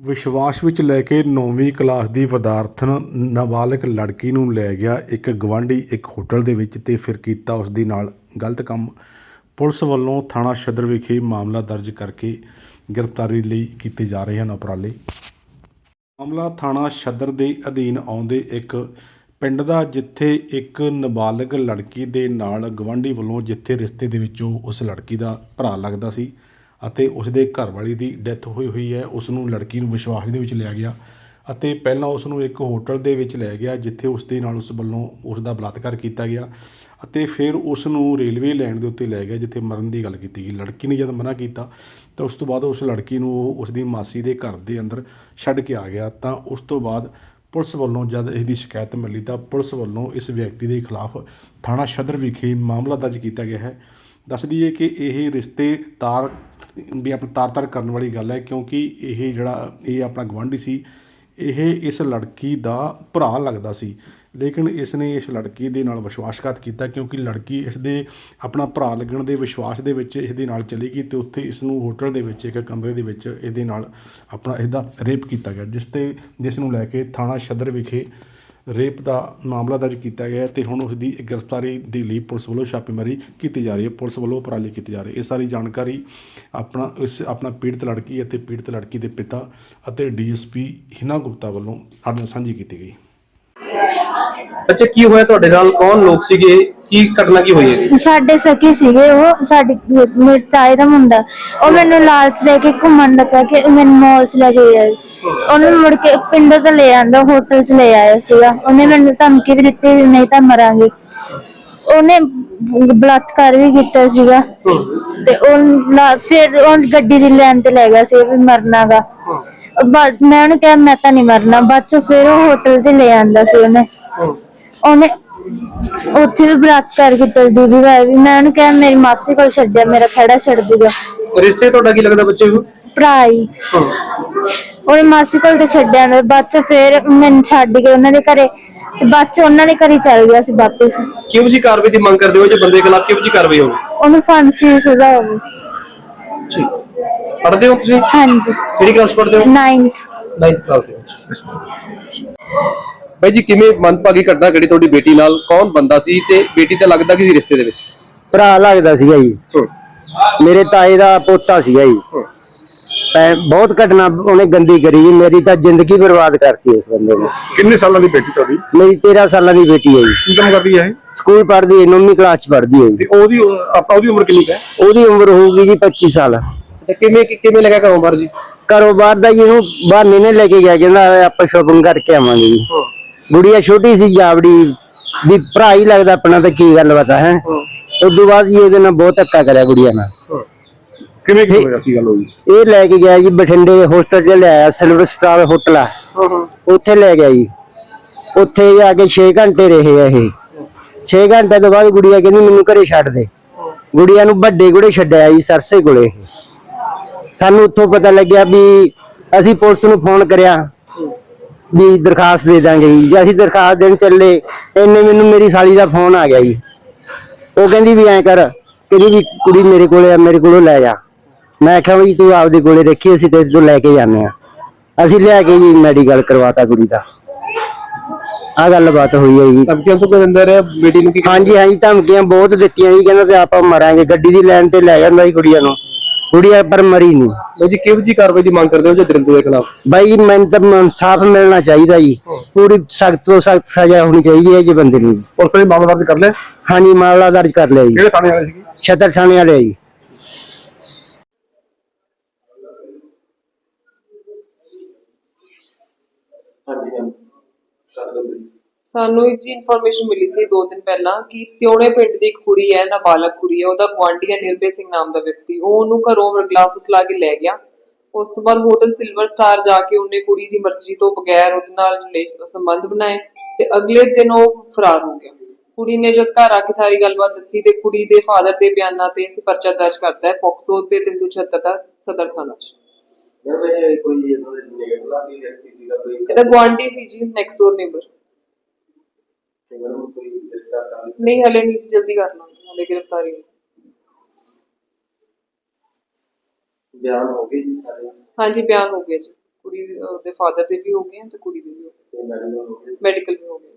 ਵਿਸ਼ਵਾਸ ਵਿੱਚ ਲੈ ਕੇ ਨੌਵੀਂ ਕਲਾਸ ਦੀ ਵਿਦਿਆਰਥਣ ਨਾਬਾਲਗ ਲੜਕੀ ਨੂੰ ਲੈ ਗਿਆ ਇੱਕ ਗਵਾਂਢੀ ਇੱਕ ਹੋਟਲ ਦੇ ਵਿੱਚ ਤੇ ਫਿਰ ਕੀਤਾ ਉਸ ਦੇ ਨਾਲ ਗਲਤ ਕੰਮ। ਪੁਲਿਸ ਵੱਲੋਂ ਥਾਣਾ ਸਦਰ ਵਿਖੇ ਮਾਮਲਾ ਦਰਜ ਕਰਕੇ ਗ੍ਰਿਫਤਾਰੀ ਲਈ ਕੀਤੇ ਜਾ ਰਹੇ ਹਨ ਉਪਰਾਲੇ। ਮਾਮਲਾ ਥਾਣਾ ਸਦਰ ਦੇ ਅਧੀਨ ਆਉਂਦੇ ਇੱਕ ਪਿੰਡ ਦਾ, ਜਿੱਥੇ ਇੱਕ ਨਾਬਾਲਗ ਲੜਕੀ ਦੇ ਨਾਲ ਗਵਾਂਢੀ ਵੱਲੋਂ ਜਿੱਥੇ ਰਿਸ਼ਤੇ ਦੇ ਵਿੱਚੋਂ ਉਸ ਲੜਕੀ ਦਾ ਭਰਾ ਲੱਗਦਾ ਸੀ। ਅਤੇ ਉਸ ਦੇ ਘਰਵਾਲੀ ਦੀ ਡੈਥ ਹੋਈ ਹੋਈ ਹੈ ਉਸ ਨੂੰ ਲੜਕੀ ਨੂੰ ਵਿਸ਼ਵਾਸ ਦੇ ਵਿੱਚ ਲਿਆ ਗਿਆ ਅਤੇ ਪਹਿਲਾਂ ਉਸ ਨੂੰ ਇੱਕ ਹੋਟਲ ਦੇ ਵਿੱਚ ਲੈ ਗਿਆ, ਜਿੱਥੇ ਉਸ ਦੇ ਨਾਲ ਉਸ ਵੱਲੋਂ ਉਸ ਦਾ ਬਲਾਤਕਾਰ ਕੀਤਾ ਗਿਆ ਅਤੇ ਫਿਰ ਉਸ ਨੂੰ ਰੇਲਵੇ ਲੈਣ ਦੇ ਉੱਤੇ ਲੈ ਗਿਆ, ਜਿੱਥੇ ਮਰਨ ਦੀ ਗੱਲ ਕੀਤੀ ਗਈ। ਲੜਕੀ ਨੇ ਜਦ ਮਨਾ ਕੀਤਾ, ਤਾਂ ਉਸ ਤੋਂ ਬਾਅਦ ਉਸ ਲੜਕੀ ਨੂੰ ਉਹ ਉਸ ਦੀ ਮਾਸੀ ਦੇ ਘਰ ਦੇ ਅੰਦਰ ਛੱਡ ਕੇ ਆ ਗਿਆ। ਤਾਂ ਉਸ ਤੋਂ ਬਾਅਦ ਪੁਲਿਸ ਵੱਲੋਂ ਜਦ ਇਸ ਦੀ ਸ਼ਿਕਾਇਤ ਮਿਲੀ, ਤਾਂ ਪੁਲਿਸ ਵੱਲੋਂ ਇਸ ਵਿਅਕਤੀ ਦੇ ਖਿਲਾਫ ਥਾਣਾ ਸਦਰ ਵਿਖੇ ਮਾਮਲਾ ਦਰਜ ਕੀਤਾ ਗਿਆ ਹੈ। ਦੱਸ ਦਈਏ ਕਿ ਇਹ ਰਿਸ਼ਤੇ ਤਾਰ, ਵੀ ਆਪਣਾ ਤਾਰ ਤਾਰ ਕਰਨ ਵਾਲੀ ਗੱਲ ਹੈ, ਕਿਉਂਕਿ ਇਹ ਜਿਹੜਾ, ਇਹ ਆਪਣਾ ਗਵਾਂਢੀ ਸੀ, ਇਹ ਇਸ ਲੜਕੀ ਦਾ ਭਰਾ ਲੱਗਦਾ ਸੀ। ਲੇਕਿਨ ਇਸ ਨੇ ਇਸ ਲੜਕੀ ਦੇ ਨਾਲ ਵਿਸ਼ਵਾਸਘਾਤ ਕੀਤਾ, ਕਿਉਂਕਿ ਲੜਕੀ ਇਸ ਦੇ ਆਪਣਾ ਭਰਾ ਲੱਗਣ ਦੇ ਵਿਸ਼ਵਾਸ ਦੇ ਵਿੱਚ ਇਸ ਦੇ ਨਾਲ ਚਲੀ ਗਈ ਤੇ ਉੱਥੇ ਇਸ ਨੂੰ ਹੋਟਲ ਦੇ ਵਿੱਚ, ਇੱਕ ਕਮਰੇ ਦੇ ਵਿੱਚ ਇਹਦੇ ਨਾਲ ਆਪਣਾ ਇਹਦਾ ਰੇਪ ਕੀਤਾ ਗਿਆ, ਜਿਸ ਤੇ, ਜਿਸ ਨੂੰ ਲੈ ਕੇ ਥਾਣਾ ਸਦਰ ਵਿਖੇ ਰੇਪ ਦਾ ਮਾਮਲਾ ਦਰਜ ਕੀਤਾ ਗਿਆ ਹੈ ਤੇ ਹੁਣ ਉਸ ਦੀ ਗ੍ਰਿਫਤਾਰੀ ਦੇ ਲਈ ਪੁਲਿਸ ਵੱਲੋਂ ਛਾਪੇਮਾਰੀ ਕੀਤੀ ਜਾ ਰਹੀ ਹੈ। ਪੁਲਿਸ ਵੱਲੋਂ ਉਪਰਾਲੇ ਕੀਤੇ ਜਾ ਰਹੇ ਇਹ ਸਾਰੀ ਜਾਣਕਾਰੀ ਆਪਣਾ, ਇਸ ਆਪਣਾ ਪੀੜਤ ਲੜਕੀ ਅਤੇ ਪੀੜਤ ਲੜਕੀ ਦੇ ਪਿਤਾ ਅਤੇ ਡੀਐਸਪੀ ਹਿਨਾ ਗੁਪਤਾ ਵੱਲੋਂ ਸਾਡੇ ਨਾਲ ਸਾਂਝੀ ਕੀਤੀ ਗਈ। ਅੱਛਾ ਕੀ ਹੋਇਆ ਤੁਹਾਡੇ ਨਾਲ? ਕੌਣ ਲੋਕ ਸੀਗੇ? ਕੀ ਘਟਨਾ ਕੀ ਹੋਈ ਹੈ ਸਾਡੇ ਸਕੀ ਸੀਗੇ ਉਹ ਸਾਡੀ ਮੇਰੇ ਤਾਏ ਦਾ ਮੁੰਡਾ। ਉਹ ਮੈਨੂੰ ਲਾਲਚ ਦੇ ਕੇ ਘੁੰਮਣ ਲੱਗਾ ਕਿ ਉਹ ਮੈਨੂੰ ਮਾਲ ਚ ਲੈ ਕੇ ਗਿਆ ਉਹਨੇ ਮੁੜ ਕੇ ਪਿੰਡ ਤੋਂ ਲੈ ਆਂਦਾ ਹੋਟਲ ਚ ਲੈ ਆਇਆ ਸੀਗਾ। ਉਹਨੇ ਮੈਨੂੰ ਧਮਕੀ ਵੀ ਦਿੱਤੀ ਵੀ ਨਹੀਂ ਤਾਂ ਮਰਾਂਗੇ। ਉਹਨੇ ਬਲਾਤਕਾਰ ਵੀ ਕੀਤਾ ਸੀਗਾ। ਤੇ ਉਹ ਲਾ- ਫਿਰ ਉਹ ਗੱਡੀ ਦੀ ਲੈਣ ਤੇ ਲੈ ਗਿਆ ਸੀ ਵੀ ਮਰਨਾਗਾ। ਬਸ ਮੈਂ ਉਹਨੂੰ ਕਿਹਾ ਮੈਂ ਤਾਂ ਨਹੀਂ ਮਰਨਾ। ਬਾਅਦ ਚ ਫਿਰ ਉਹ ਹੋਟਲ ਤੇ ਲੈ ਆਂਦਾ ਸੀ ਉਹਨੇ। ਉਹਨੇ ਉੱਥੇ ਵੀ ਬਲਾਤਕਾਰ ਕੀਤਾ ਦੂਜੀ ਵਾਰ ਵੀ। ਮੈਂ ਉਹਨੂੰ ਕਿਹਾ ਮੇਰੀ ਮਾਸੀ ਕੋਲ ਛੱਡਿਆ ਮੇਰਾ ਖੜਾ ਛੱਡ ਦੂਗਾ ਰਿਸ਼ਤੇ ਤੁਹਾਡਾ ਕੀ ਲੱਗਦਾ ਬੱਚੇ ਨੂੰ? ਭਰਾ ਹੀ। ਉਹਨੇ ਮਾਸੀ ਕੋਲ ਤੇ ਛੱਡਿਆ ਨਾ। ਬਾਅਦ ਚ ਫਿਰ ਮੈਨੂੰ ਛੱਡ ਕੇ ਉਹਨਾਂ ਦੇ ਘਰੇ ਤੇ ਬਾਅਦ ਚ ਉਹਨਾਂ ਦੇ ਘਰੇ ਚੱਲ ਗਿਆ ਸੀ ਵਾਪਸ। ਕਿਹੋ ਜੀ ਕਾਰਵਾਈ ਦੀ ਮੰਗ ਕਰਦੇ ਹੋ ਜੇ ਬੰਦੇ ਖਿਲਾਫ ਕਿਹੋ ਜੀ ਕਾਰਵਾਈ ਹੋਵੇ? ਉਹਨੂੰ ਫਾਂਸੀ ਦੀ ਸਜ਼ਾ ਹੋਵੇ। ਪੜ੍ਹਦੇ ਹੋ ਤੁਸੀਂ? ਹਾਂਜੀ। ਕਿਹੜੀ ਕਲਾਸ ਪੜ੍ਹਦੇ ਹੋ? 9th 9th ਕਲਾਸ ਬਾਈ ਜੀ ਕਿਵੇਂ ਮਨਪਾਗੀ ਘਟਨਾ ਘੜੀ ਤੁਹਾਡੀ ਬੇਟੀ ਨਾਲ? ਕੌਣ ਬੰਦਾ ਸੀ ਤੇ ਬੇਟੀ ਤਾਂ ਲੱਗਦਾ ਕਿ ਸੀ ਰਿਸ਼ਤੇ ਦੇ ਵਿੱਚ? ਭਰਾ ਲੱਗਦਾ ਸੀਗਾ ਜੀ। ਮੇਰੇ ਤਾਏ ਦਾ ਪੋਤਾ ਸੀਗਾ ਜੀ। ਪੈ- ਬਹੁਤ ਘਟਨਾ ਉਹਨੇ ਗੰਦੀ ਕਰੀ ਜੀ। ਮੇਰੀ ਤਾਂ ਜ਼ਿੰਦਗੀ ਬਰਬਾਦ ਕਰਤੀ ਉਸ ਬੰਦੇ ਨੇ। ਕਿੰਨੇ ਸਾਲਾਂ ਦੀ ਬੇਟੀ ਤੁਹਾਡੀ? ਮੇਰੀ 13 ਸਾਲਾਂ ਦੀ ਬੇਟੀ ਹੈ ਜੀ। ਕੀ ਕੰਮ ਕਰਦੀ ਹੈ ਸਕੂਲ ਪੜ੍ਹਦੀ ਹੈ 9ਵੀਂ ਕਲਾਸ ਚ ਪੜ੍ਹਦੀ ਹੈ ਜੀ। ਉਹਦੀ ਆਪਾਂ ਉਹਦੀ ਉਮਰ ਕਿੰਨੀ ਹੈ? ਉਹਦੀ ਉਮਰ ਹੋਊਗੀ ਜੀ 25 ਸਾਲ। ਤੇ ਕਿਵੇਂ ਕਿਵੇਂ ਲੱਗਾ ਘਰੋਂ ਬਾਹਰ ਜੀ? ਘਰੋਂ ਬਾਹਰ ਦਾ ਜੀ ਇਹਨੂੰ ਬਹਾਨੇ ਨੇ ਲੈ ਕੇ ਗਿਆ। ਕਹਿੰਦਾ ਆਪਾਂ ਸ਼ੋਪਿੰਗ ਕਰਕੇ ਆਵਾਂਗੇ ਜੀ। ਗੁੜੀਆ ਛੋਟੀ ਸੀ ਜਾਵੜੀ ਵੀ ਭਰਾ ਹੀ ਲੱਗਦਾ ਆਪਣਾ ਤਾਂ ਕੀ ਗੱਲ ਬਤਾ ਹੈ? ਤੋਂ ਬਾਅਦ ਜੀ ਉਹਦੇ ਨਾਲ ਬਹੁਤ ਧੱਕਾ ਕਰਿਆ ਗੁੜੀਆ ਨਾਲ। ਕਿਵੇਂ ਕੀ ਹੋਇਆ ਕੀ ਗੱਲ ਹੋਈ? ਇਹ ਲੈ ਕੇ ਗਿਆ ਜੀ ਬਠਿੰਡੇ ਹੋਸਟਲ 'ਚ ਲਿਆਇਆ ਸਿਲਵਰ ਸਟਾਰ ਹੋਟਲ ਆ। ਉੱਥੇ ਲੈ ਗਿਆ ਜੀ। ਉੱਥੇ ਜਾ ਕੇ 6 ਘੰਟੇ ਰਹੇ ਆ ਇਹ। 6 ਘੰਟੇ ਤੋਂ ਬਾਅਦ ਗੁੜੀਆ ਕਹਿੰਦੀ ਮੈਨੂੰ ਘਰੇ ਛੱਡ ਦੇ। ਗੁੜੀਆ ਨੂੰ ਵੱਡੇ ਗੁੜੇ ਛੱਡਿਆ ਜੀ ਸਰਸੇ ਕੋਲੇ। ਸਾਨੂੰ ਉੱਥੋਂ ਪਤਾ ਲੱਗਿਆ ਵੀ ਅਸੀਂ ਪੁਲਿਸ ਨੂੰ ਫੋਨ ਕਰਿਆ। ਵੀ ਦਰਖਾਸਤ ਦੇ ਦਾਂਗੇ ਜੀ। ਜੇ ਅਸੀਂ ਦਰਖਾਸਤ ਦੇਣ ਚੱਲੇ ਇੰਨੇ ਮੈਨੂੰ ਮੇਰੀ ਸਾਲੀ ਦਾ ਫੋਨ ਆ ਗਿਆ ਜੀ। ਉਹ ਕਹਿੰਦੀ ਵੀ ਐਂ ਕਰ ਕਹਿੰਦੀ ਵੀ ਕੁੜੀ ਮੇਰੇ ਕੋਲੇ ਆ ਮੇਰੇ ਕੋਲੋਂ ਲੈ ਜਾ। ਮੈਂ ਕਿਹਾ ਵੀ ਤੂੰ ਆਪਦੇ ਕੋਲੇ ਰੱਖੀ ਅਸੀਂ ਤੇ ਤੋਂ ਲੈ ਕੇ ਜਾਂਦੇ ਆ ਅਸੀਂ ਲਿਆ ਕੇ ਜੀ ਮੈਡੀਕਲ ਕਰਵਾਤਾ ਕੁੜੀ ਦਾ। ਆ ਗੱਲਬਾਤ ਹੋਈ ਹੈ ਜੀ। ਧਮਕੀਆਂ ਤੋਂ ਦਿੰਦਾ ਰਿਹਾ? ਬੇਟੀ ਨੂੰ ਕੀ ਹਾਂਜੀ ਹਾਂਜੀ ਧਮਕੀਆਂ ਬਹੁਤ ਦਿੱਤੀਆਂ ਜੀ। ਕਹਿੰਦਾ ਤੇ ਆਪਾਂ ਮਰਾਂਗੇ। ਗੱਡੀ ਦੀ ਲਾਈਨ ਤੇ ਲੈ ਜਾਂਦਾ ਸੀ ਕੁੜੀਆਂ ਨੂੰ। ਕੁੜੀਆਂ ਪਰ ਮਰੀ ਨਹੀਂ ਬਾਈ ਜੀ ਕਿਹੋ ਜੀ ਕਾਰਵਾਈ ਦੀ ਮੰਗ ਕਰਦੇ ਹੋ ਜੇ ਦਰਿੰਦੇ ਦੇ ਖਿਲਾਫ? ਬਾਈ ਮੈਨੂੰ ਤਾਂ ਇਨਸਾਫ ਮਿਲਣਾ ਚਾਹੀਦਾ ਜੀ। ਪੂਰੀ ਸਖਤ ਤੋਂ ਸਖਤ ਸਜ਼ਾ ਹੋਣੀ ਚਾਹੀਦੀ ਹੈ ਜੀ ਬੰਦੇ ਨੂੰ। ਪੁਲਿਸ ਨੇ ਮਾਮਲਾ ਦਰਜ ਕਰ ਲਿਆ? ਹਾਂਜੀ ਮਾਮਲਾ ਦਰਜ ਕਰ ਲਿਆ ਜੀ। ਕਿਹੜੇ ਥਾਣੇ ਵਾਲੇ ਸੀਗੇ? ਛਤਰ ਥਾਣੇ ਵਾਲੇ ਜੀ। ਸਾਨੂੰ ਇੱਕ ਇਨਫੋਰਮੇਸ਼ਨ ਮਿਲੀ ਸੀ ਦੋ ਦਿਨ ਪਹਿਲਾਂ ਕਿ ਤਿਉਣੇ ਪਿੰਡ ਦੀ ਇੱਕ ਕੁੜੀ ਹੈ ਨਾਬਾਲਗ ਕੁੜੀ ਹੈ ਉਹਦਾ ਗੁਆਂਢੀ ਹੈ ਨਿਰਭੈ ਸਿੰਘ ਨਾਮ ਦਾ ਵਿਅਕਤੀ। ਉਹ ਉਹਨੂੰ ਘਰੋਂ ਵਰਗਲਾ ਫੁਸਲਾ ਕੇ ਲੈ ਗਿਆ। ਉਸ ਤੋਂ ਬਾਅਦ ਹੋਟਲ ਸਿਲਵਰ ਸਟਾਰ ਜਾ ਕੇ ਉਹਨੇ ਕੁੜੀ ਦੀ ਮਰਜ਼ੀ ਤੋਂ ਬਗੈਰ ਉਹਦੇ ਨਾਲ ਸੰਬੰਧ ਬਣਾਏ ਤੇ ਅਗਲੇ ਦਿਨ ਉਹ ਫਰਾਰ ਹੋ ਗਿਆ। ਕੁੜੀ ਨੇ ਜਦ ਘਰ ਆ ਕੇ ਸਾਰੀ ਗੱਲਬਾਤ ਦੱਸੀ ਤੇ ਕੁੜੀ ਦੇ ਫਾਦਰ ਦੇ ਬਿਆਨਾਂ ਤੇ ਅਸੀਂ ਪਰਚਾ ਦਰਜ ਕਰਤਾ ਹੈ ਪੋਕਸੋ ਤੇ 376 ਦਾ ਸਦਰ ਥਾਣਾ 'ਚ। ਇਹਦਾ ਗੁਆਂਢੀ ਸੀ ਜੀ ਨੈਕਸਟ ਡੋਰ ਨੇਬਰ ਨਹੀਂ ਹਲੇ ਨਹੀਂ ਜੀ, ਜਲਦੀ ਕਰ ਲਾਂਗੇ ਹਲੇ ਗ੍ਰਿਫਤਾਰੀ ਨਹੀਂ। ਬਿਆਨ ਹੋ ਗਏ ਜੀ ਸਾਰੇ? ਹਾਂਜੀ ਬਿਆਨ ਹੋ ਗਿਆ ਜੀ। ਕੁੜੀ ਦੇ- ਫਾਦਰ ਦੇ ਵੀ ਹੋ ਗਏ ਆ ਤੇ ਕੁੜੀ ਦੇ ਵੀ ਹੋ ਗਏ। ਮੈਡੀਕਲ ਵੀ ਹੋ ਗਏ।